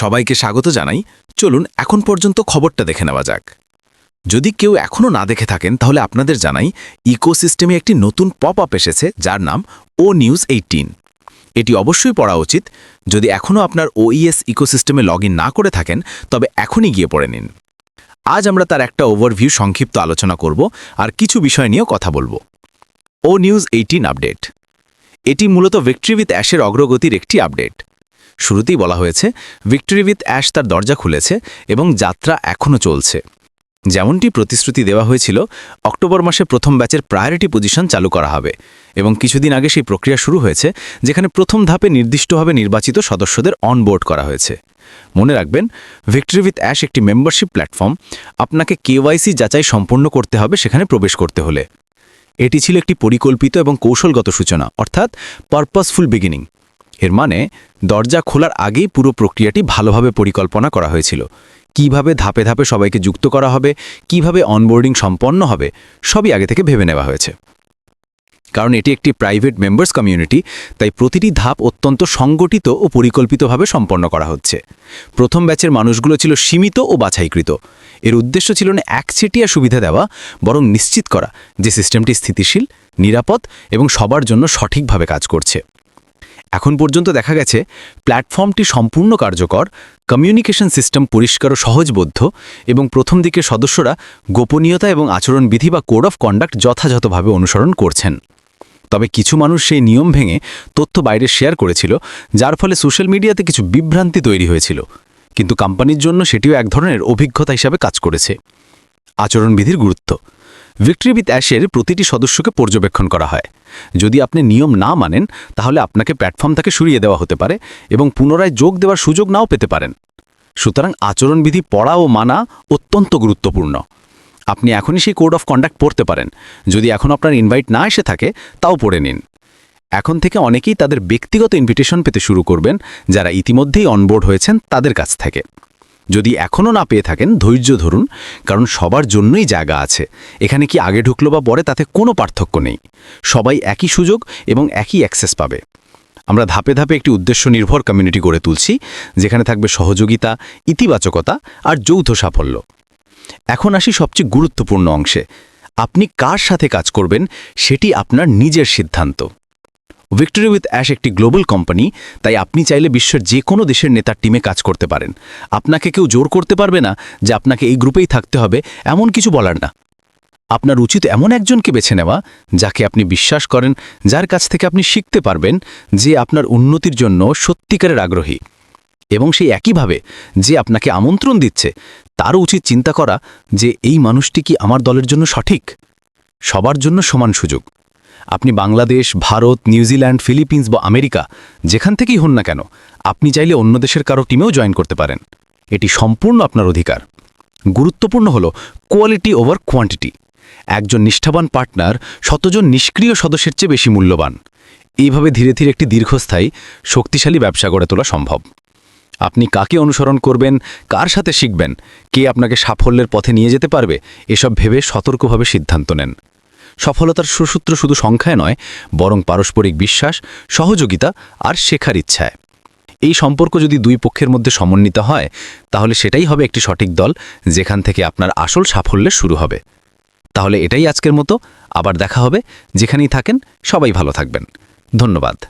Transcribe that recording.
সবাইকে স্বাগত জানাই। চলুন এখন পর্যন্ত খবরটা দেখে নেওয়া যাক। যদি কেউ এখনও না দেখে থাকেন, তাহলে আপনাদের জানাই ইকোসিস্টেমে একটি নতুন পপ আপ এসেছে, যার নাম ও নিউজ এইটিন এটি অবশ্যই পড়া উচিত। যদি এখনও আপনার ওইএস ইকোসিস্টেমে লগ না করে থাকেন, তবে এখনই গিয়ে পড়ে নিন। আজ আমরা তার একটা ওভারভিউ সংক্ষিপ্ত আলোচনা করব আর কিছু বিষয় নিয়েও কথা বলব। ও নিউজ এইটিন আপডেট। এটি মূলত ভিক্টরি উইথ অ্যাশের অগ্রগতির একটি আপডেট। শুরুতেই বলা হয়েছে, ভিক্টরি উইথ অ্যাশ তার দরজা খুলেছে এবং যাত্রা এখনও চলছে। যেমনটি প্রতিশ্রুতি দেওয়া হয়েছিল, অক্টোবর মাসে প্রথম ব্যাচের প্রায়োরিটি পজিশন চালু করা হবে এবং কিছুদিন আগে সেই প্রক্রিয়া শুরু হয়েছে, যেখানে প্রথম ধাপে নির্দিষ্টভাবে নির্বাচিত সদস্যদের অনবোর্ড করা হয়েছে। মনে রাখবেন, ভিক্টরি উইথ অ্যাশ একটি মেম্বারশিপ প্ল্যাটফর্ম, আপনাকে কেওয়াইসি যাচাই সম্পন্ন করতে হবে সেখানে প্রবেশ করতে হলে। এটি ছিল একটি পরিকল্পিত এবং কৌশলগত সূচনা, অর্থাৎ পারপাসফুল বিগিনিং। এর মানে দরজা খোলার আগেই পুরো প্রক্রিয়াটি ভালোভাবে পরিকল্পনা করা হয়েছিল। কীভাবে ধাপে ধাপে সবাইকে যুক্ত করা হবে, কীভাবে অনবোর্ডিং সম্পন্ন হবে, সবই আগে থেকে ভেবে নেওয়া হয়েছে। কারণ এটি একটি প্রাইভেট মেম্বার্স কমিউনিটি তাই প্রতিটি ধাপ অত্যন্ত সংগঠিত ও পরিকল্পিতভাবে সম্পন্ন করা হচ্ছে। প্রথম ব্যাচের মানুষগুলো ছিল সীমিত ও বাছাইকৃত। এর উদ্দেশ্য ছিল না একচেটিয়া সুবিধা দেওয়া, বরং নিশ্চিত করা যে সিস্টেমটি স্থিতিশীল, নিরাপদ এবং সবার জন্য সঠিকভাবে কাজ করছে। এখন পর্যন্ত দেখা গেছে, প্ল্যাটফর্মটি সম্পূর্ণ কার্যকর, কমিউনিকেশন সিস্টেম পরিষ্কার ও সহজবোধ্য এবং প্রথম দিকে সদস্যরা গোপনীয়তা এবং আচরণবিধি বা কোড অফ কন্ডাক্ট যথাযথভাবে অনুসরণ করছেন। তবে কিছু মানুষ সেই নিয়ম ভেঙে তথ্য বাইরে শেয়ার করেছিল, যার ফলে সোশ্যাল মিডিয়াতে কিছু বিভ্রান্তি তৈরি হয়েছিল। কিন্তু কোম্পানির জন্য সেটিও এক ধরনের অভিজ্ঞতা হিসাবে কাজ করেছে। আচরণবিধির গুরুত্ব। ভিক্টরি উইথ অ্যাশের প্রতিটি সদস্যকে পর্যবেক্ষণ করা হয়। যদি আপনি নিয়ম না মানেন, তাহলে আপনাকে প্ল্যাটফর্ম থেকে সরিয়ে দেওয়া হতে পারে এবং পুনরায় যোগ দেওয়ার সুযোগ নাও পেতে পারেন। সুতরাং আচরণবিধি পড়া ও মানা অত্যন্ত গুরুত্বপূর্ণ। আপনি এখনই সেই কোড অফ কন্ডাক্ট পড়তে পারেন। যদি এখন আপনার ইনভাইট না এসে থাকে, তাও পড়ে নিন। এখন থেকে অনেকেই তাদের ব্যক্তিগত ইনভিটেশন পেতে শুরু করবেন, যারা ইতিমধ্যেই অনবোর্ড হয়েছেন তাদের কাছ থেকে। যদি এখনও না পেয়ে থাকেন, ধৈর্য ধরুন, কারণ সবার জন্যই জায়গা আছে। এখানে কি আগে ঢুকলো বা পরে তাতে কোনো পার্থক্য নেই। সবাই একই সুযোগ এবং একই অ্যাক্সেস পাবে। আমরা ধাপে ধাপে একটি উদ্দেশ্য নির্ভর কমিউনিটি গড়ে তুলছি, যেখানে থাকবে সহযোগিতা, ইতিবাচকতা আর যৌথ সাফল্য। এখন আসি সবচেয়ে গুরুত্বপূর্ণ অংশে। আপনি কার সাথে কাজ করবেন, সেটি আপনার নিজের সিদ্ধান্ত। ভিক্টোরি উইথ অ্যাশ একটি গ্লোবাল কোম্পানি তাই আপনি চাইলে বিশ্বের যে কোনো দেশের নেতার টিমে কাজ করতে পারেন। আপনাকে কেউ জোর করতে পারবে না যে আপনাকে এই গ্রুপেই থাকতে হবে, এমন কিছু বলার না। আপনার উচিত এমন একজনকে বেছে নেওয়া, যাকে আপনি বিশ্বাস করেন, যার কাছ থেকে আপনি শিখতে পারবেন যে আপনার উন্নতির জন্য সত্যিকারের আগ্রহী। এবং সেই একইভাবে যে আপনাকে আমন্ত্রণ দিচ্ছে, তারও উচিত চিন্তা করা যে এই মানুষটি কি আমার দলের জন্য সঠিক? সবার জন্য সমান সুযোগ। আপনি Bangladesh, Bharat New Zealand Philippines বা আমেরিকা, যেখান থেকেই হন না কেন, আপনি চাইলে অন্য দেশের কারও টিমেও জয়েন করতে পারেন। এটি সম্পূর্ণ আপনার অধিকার। গুরুত্বপূর্ণ হল কোয়ালিটি ওভার কোয়ান্টিটি একজন নিষ্ঠাবান পার্টনার শতজন নিষ্ক্রিয় সদস্যের চেয়ে বেশি মূল্যবান। এইভাবে ধীরে ধীরে একটি দীর্ঘস্থায়ী, শক্তিশালী ব্যবসা গড়ে তোলা সম্ভব। আপনি কাকে অনুসরণ করবেন, কার সাথে শিখবেন, কে আপনাকে সাফল্যের পথে নিয়ে যেতে পারবে, এসব ভেবে সতর্কভাবে সিদ্ধান্ত নেন। সফলতার সুসূত্র শুধু সংখ্যায় নয়, বরং পারস্পরিক বিশ্বাস, সহযোগিতা আর শেখার ইচ্ছায়। এই সম্পর্ক যদি দুই পক্ষের মধ্যে সমন্বিত হয়, তাহলে সেটাই হবে একটি সঠিক দল, যেখান থেকে আপনার আসল সাফল্যের শুরু হবে। তাহলে এটাই আজকের মতো, আবার দেখা হবে, যেখানেই থাকেন, সবাই ভালো থাকবেন। ধন্যবাদ।